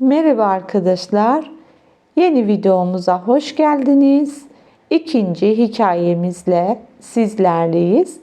Merhaba arkadaşlar. Yeni videomuza hoş geldiniz. İkinci hikayemizle sizlerleyiz.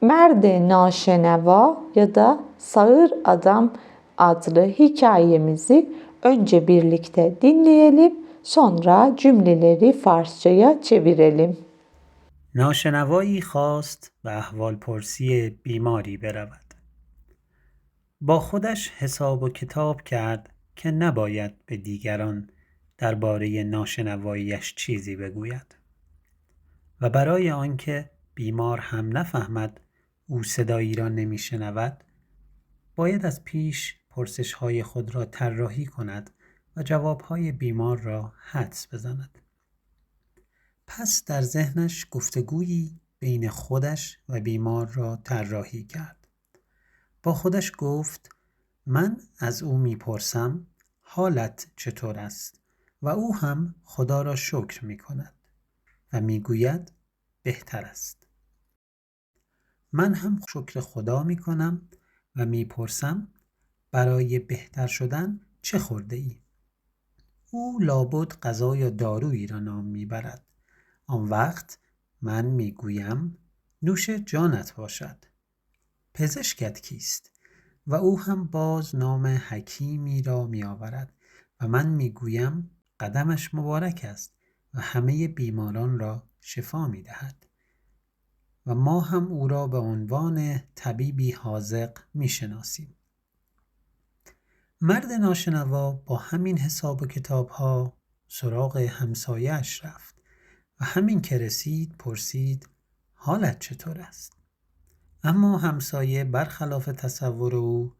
Merde Naşeneva ya da Sağır Adam adlı hikayemizi önce birlikte dinleyelim, sonra cümleleri Farsçaya çevirelim. ناشنوایی خواست به احوالپرسی بیماری برود. با خودش حساب و کتاب کرد که نباید به دیگران درباره ناشنواییش چیزی بگوید و برای آنکه بیمار هم نفهمد او صدایی را نمیشنود باید از پیش پرسشهای خود را طراحی کند و جوابهای بیمار را حدس بزند. پس در ذهنش گفتگویی بین خودش و بیمار را طراحی کرد. با خودش گفت من از او می‌پرسم حالت چطور است و او هم خدا را شکر می کند و می‌گوید بهتر است. من هم شکر خدا می کنم و می‌پرسم برای بهتر شدن چه خورده ای؟ او لابد غذا یا دارویی را نام می‌برد. آن وقت من می‌گویم نوش جانت باشد. پزشکت کیست؟ و او هم باز نام حکیمی را میآورد و من می‌گویم قدمش مبارک است و همه بیماران را شفا می دهد. و ما هم او را به عنوان طبیبی حاذق می شناسیم. مرد ناشنوا با همین حساب و کتاب ها سراغ همسایش رفت و همین که رسید پرسید حالت چطور است؟ اما همسایه برخلاف تصور او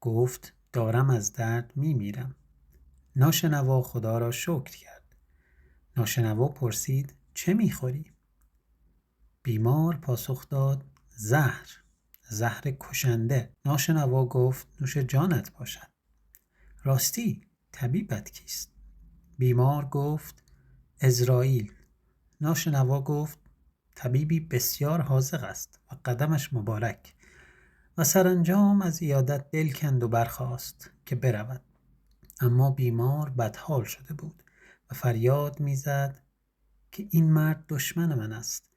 گفت دارم از درد می میرم. ناشنوا خدا را شکر کرد. ناشنوا پرسید چه می‌خوری؟ بیمار پاسخ داد زهر زهر کشنده ناشنوا گفت نوش جانت باشد راستی طبیبت کیست بیمار گفت ازرائیل ناشنوا گفت طبیبی بسیار حاذق است و قدمش مبارک و سرانجام از ایادت دل کند و برخاست که برود. اما بیمار بدحال شده بود و فریاد می‌زد که این مرد دشمن من است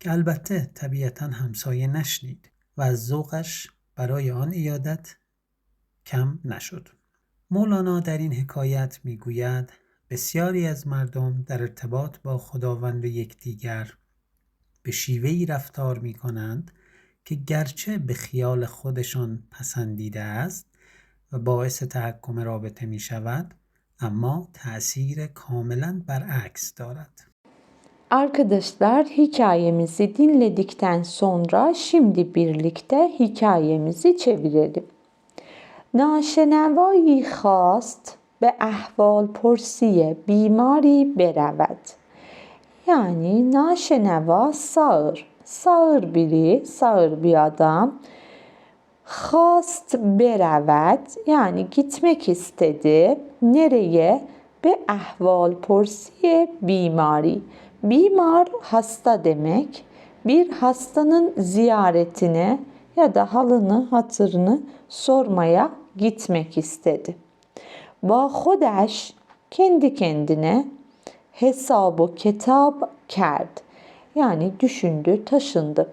که البته طبیعتا همسایه نشنید و از ذوقش برای آن ایادت کم نشد. مولانا در این حکایت می‌گوید بسیاری از مردم در ارتباط با خداوند و یکدیگر به شیوهی رفتار می کنند که گرچه به خیال خودشان پسندیده است و باعث تحکم رابطه می شود ama تأثیر کاملا برعکس دارد. Arkadaşlar hikayemizi dinledikten sonra şimdi birlikte hikayemizi çevirelim. ناشنوایی خواست به احوال پرسی بیماری برود. Yani naşeneva sağır. Sağır biri, sağır bir adam. Hast beravet yani gitmek istedi. Nereye? Be ahval porsiye bimari. Bimar hasta demek. Bir hastanın ziyaretine ya da halını, hatırını sormaya gitmek istedi. Ba khodesh kendi kendine hesabı kitap kerd. Yani düşündü, taşındı.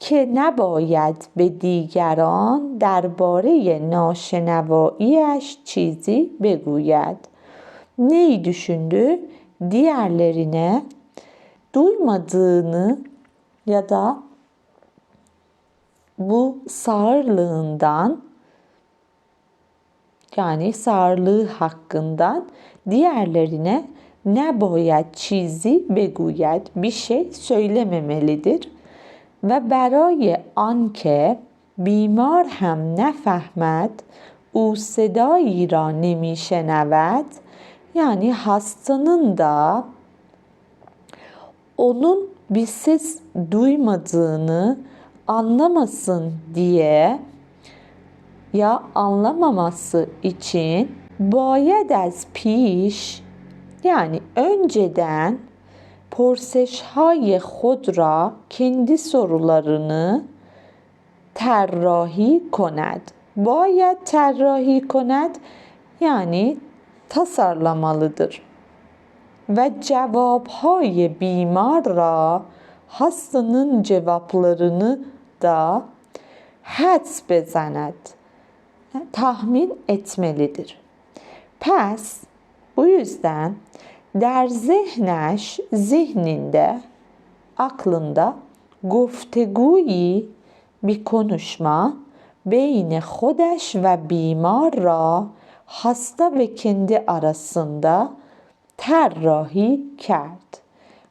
که نباید به دیگران درباره ناشنواییش چیزی بگوید. Neyi düşündü? Diğerlerine duymadığını ya da bu sağırlığından yani sağırlığı hakkından diğerlerine ne boyad çizi beguyed bir şey söylememelidir و برای آنکه بیمار هم نفهمد او صدایی را نمیشنود yani hastanın da onun bir ses duymadığını anlamasın diye ya anlamaması için باید از پیش yani önceden پرسشهای خود را kendi sorularını طراحی کند باید طراحی کند yani tasarlamalıdır. Ve cevapهای بیمار را hastanın cevaplarını da hads bezenet tahmin etmelidir. Pes bu yüzden der zihneş zihninde aklında گفتگویی bir konuşma beyni خودش ve bimar ra hasta ve kendi arasında terrahi kert.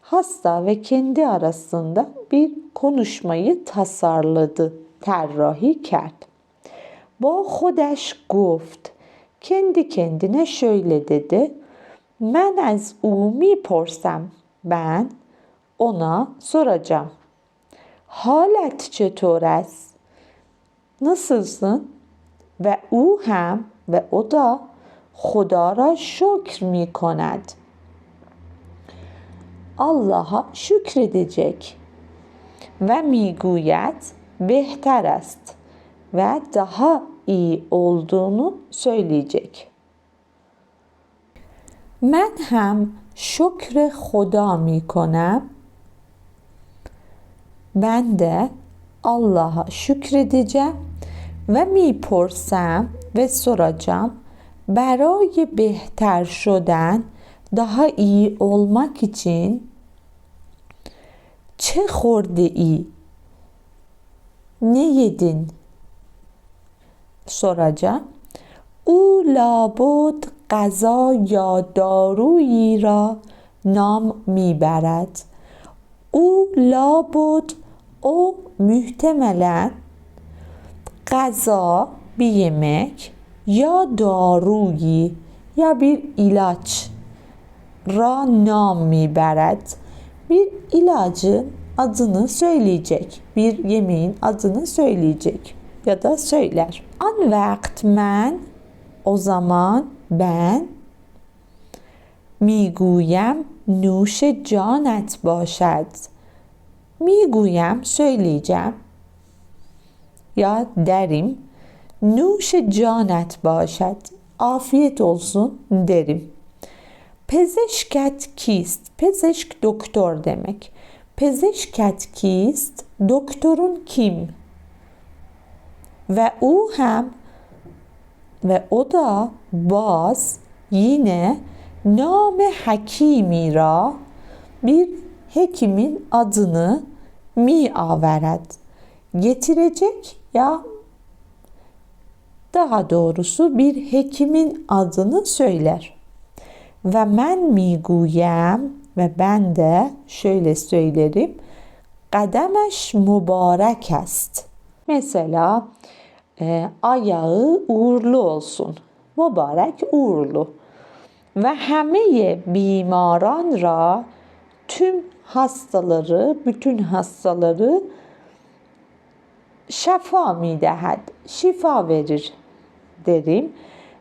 Hasta ve kendi arasında bir konuşmayı tasarladı. Terrahi kert. با خودش گفت kendi kendine şöyle dedi. Ben az او میپرسم. Ben ona soracağım. Halet چطور است? Nasılsın? Ve o hem ve o da خدا را şükr mi کند. Allah'a şükredecek. Ve miguyet behter است ve daha iyi olduğunu söyleyecek. من هم شکر خدا می کنم ben de Allah'a şükredeceğim ve میپرسم ve soracağım برای بهتر شدن daha iyi olmak için çe خورده ای ne yedin soracağım او لابد غذا یا دارویی را نام میبرد او لابد o muhtemelen gaza bir yemek ya daruyi ya bir ilaç ra nam mibered bir ilacın adını söyleyecek. Bir yemeğin adını söyleyecek ya da söyler. An vakt men o zaman ben میگویم نوش جانت باشد میگویم söyleyeceğim ya derim nuş canet başet afiyet olsun derim. Pezeşket kist, pezeşk doktor demek. Pezeşket kist, doktorun kim? Ve o hem ve o da baz yine name hakimi ra bir hekimin adını mi averet getirecek ya daha doğrusu bir hekimin adını söyler. Ve men miguyem ve ben de şöyle söylerim. Kademeş mübarek est. Mesela e, ayağı uğurlu olsun. Mübarek uğurlu. Ve hemeye bimaran ra tüm hastaları, bütün hastaları şefa midehed, şifa verir derim.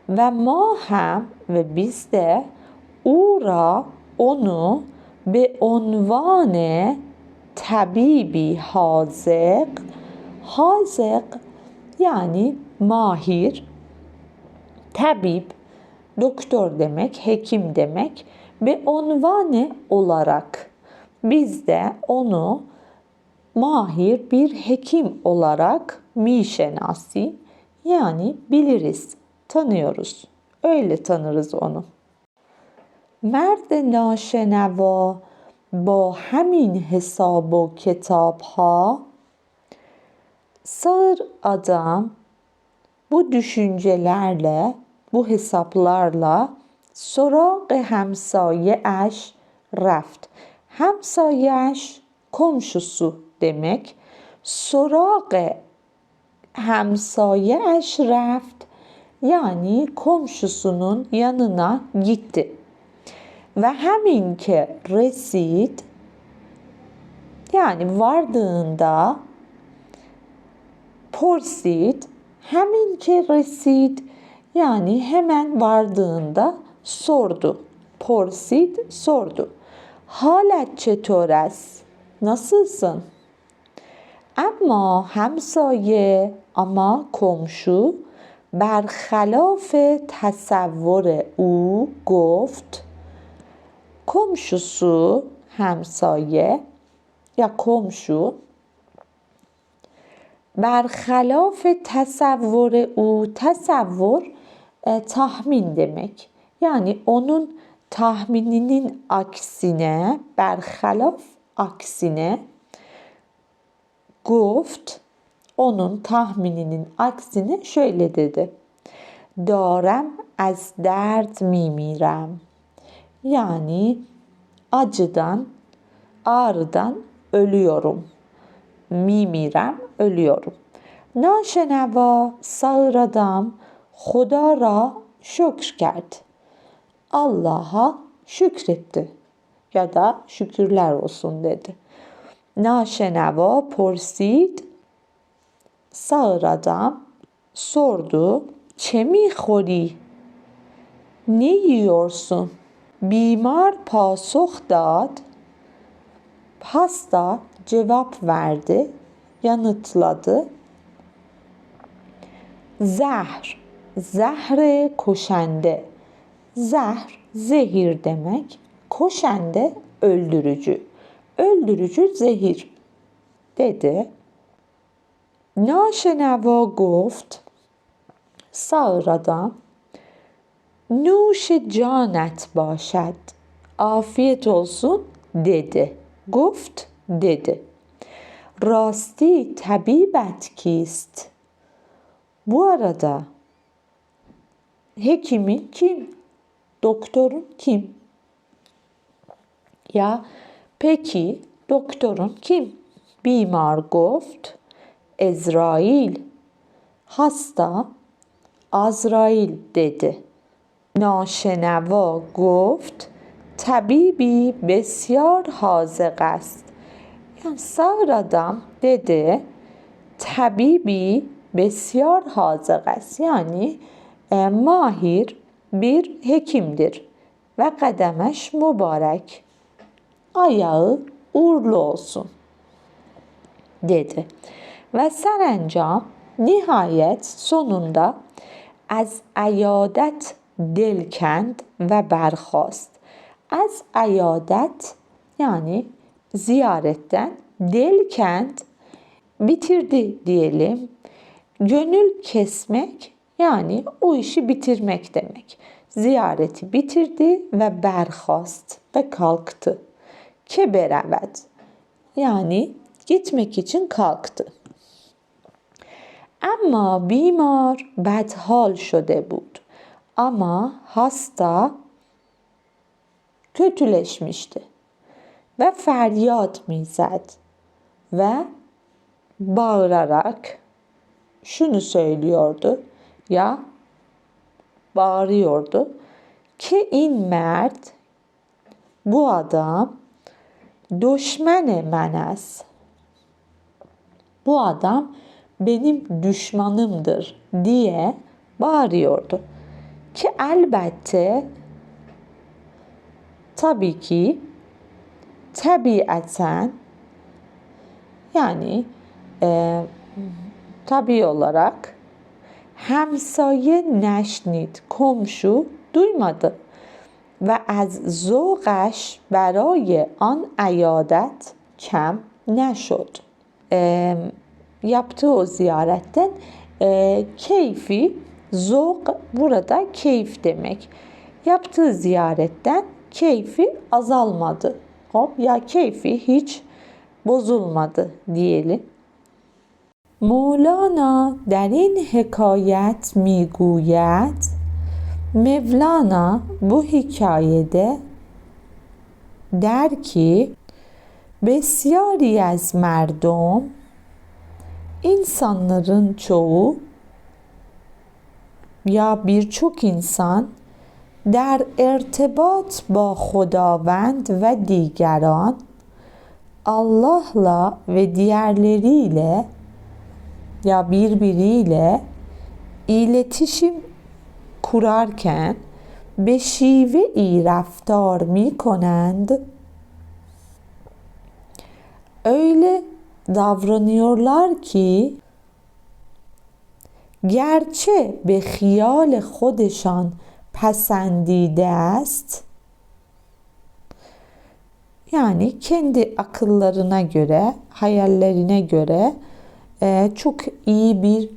Ve ma hem ve biz de ura onu be onvane tabibi hazık hazık yani mahir tabip doktor demek, hekim demek ve onvane olarak biz de onu mahir bir hekim olarak mişenasi yani biliriz, tanıyoruz. Öyle tanırız onu. مرد ناشنوا با همین حساب و کتاب ها sağır adam bu düşüncelerle, bu hesaplarla سراغ همسایه اش رفت. Hamsayeş komşusu demek. Sorage hamsayeş reft yani komşusunun yanına gitti. Ve hemin ki resid yani vardığında پرسید همین که رسید یعنی همین vardığında سردو پرسید سردو حالت چطور است? Nasılsın? اما همسایه اما کمشو برخلاف تصور او گفت کمشوسو همسایه یا کمشو Berxilaf tasavvur u tasavvur e, tahmin demek. Yani onun tahmininin aksine berxilaf aksine guft onun tahmininin aksine şöyle dedi. Darem az dert mimirem. Yani acıdan, ağrıdan ölüyorum. Mimirem ölüyorum. Naşeneva sağıradam hodara şokkerd. Allah'a şükretti ya da şükürler olsun dedi. Naşeneva porsid sağıradam sordu. Çemi hori ne yiyorsun? Bimar pasoh dad. Pasta cevap verdi yanıtladı. Zehr, zehre koşende. Zehr, zehir demek. Koşende öldürücü. Öldürücü zehir dedi. Naşenava goft sağır adam Nuş canet başet afiyet olsun dedi. Goft dedi. راستی طبیبت کیست؟ بو ارادا هکیمی کیم؟ دکترون کیم؟ یا پکی دکترون کیم؟ بیمار گفت ازرائیل هستا ازرائیل دده ناشنوا گفت طبیبی بسیار حاضق است sağır adam dedi tabibi besyar hazık است yani e, mahir bir hekimdir ve kademeş mübarek. Ayağı uğurlu olsun dedi. Ve serencam nihayet sonunda az ayadet delkend ve berhast. Az ayadet yani ziyaretten delkend bitirdi diyelim. Gönül kesmek yani o işi bitirmek demek. Ziyareti bitirdi ve berhast ve kalktı. Keberavet yani gitmek için kalktı. Ama bimar bedhal şode bud. Ama hasta kötüleşmişti ve feryat mized ve bağırarak şunu söylüyordu ya bağırıyordu ki in mert bu adam düşmene menes bu adam benim düşmanımdır diye bağırıyordu. Ki elbette tabii ki tabiaten yani e, tabi olarak همسایه نشنید komşu duymadı ve az ذوقش برای آن عیادت کم نشد e, yaptığı o ziyaretten e, keyfi zok burada keyif demek. Yaptığı ziyaretten keyfi azalmadı. Hop ya keyfi hiç bozulmadı diyelim. مولانا در این حکایت میگوید Mevlana bu hikayede der ki besyari az merdom insanların çoğu ya birçok insan در ارتباط با خداوند و دیگران Allah'la ve diğerleriyle ya birbiriyle iletişim kurarken به شیوه ای رفتار می کنند öyle davranıyorlar ki گرچه به خیال خودشان پسندیده است yani kendi akıllarına göre, hayallerine göre e, çok iyi bir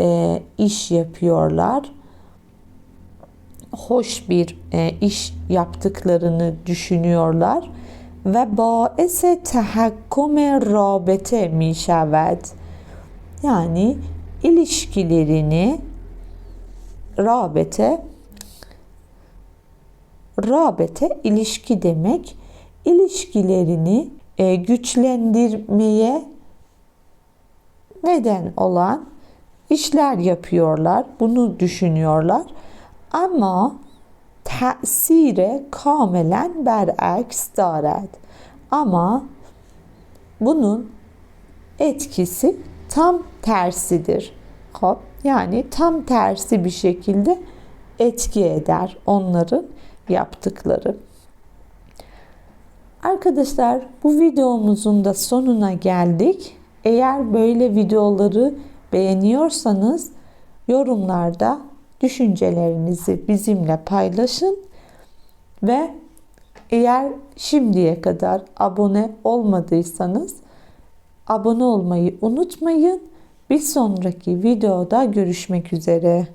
e, iş yapıyorlar. Hoş bir e, iş yaptıklarını düşünüyorlar ve baese tahakküm rabete mi şavad. Yani ilişkilerini rabete rabete ilişki demek ilişkilerini e, güçlendirmeye neden olan işler yapıyorlar. Bunu düşünüyorlar. Ama tesire kamelen beraks dared. Ama bunun etkisi tam tersidir. Hop, yani tam tersi bir şekilde etki eder onların yaptıkları. Arkadaşlar bu videomuzun da sonuna geldik. Eğer böyle videoları beğeniyorsanız yorumlarda düşüncelerinizi bizimle paylaşın ve eğer şimdiye kadar abone olmadıysanız abone olmayı unutmayın. Bir sonraki videoda görüşmek üzere.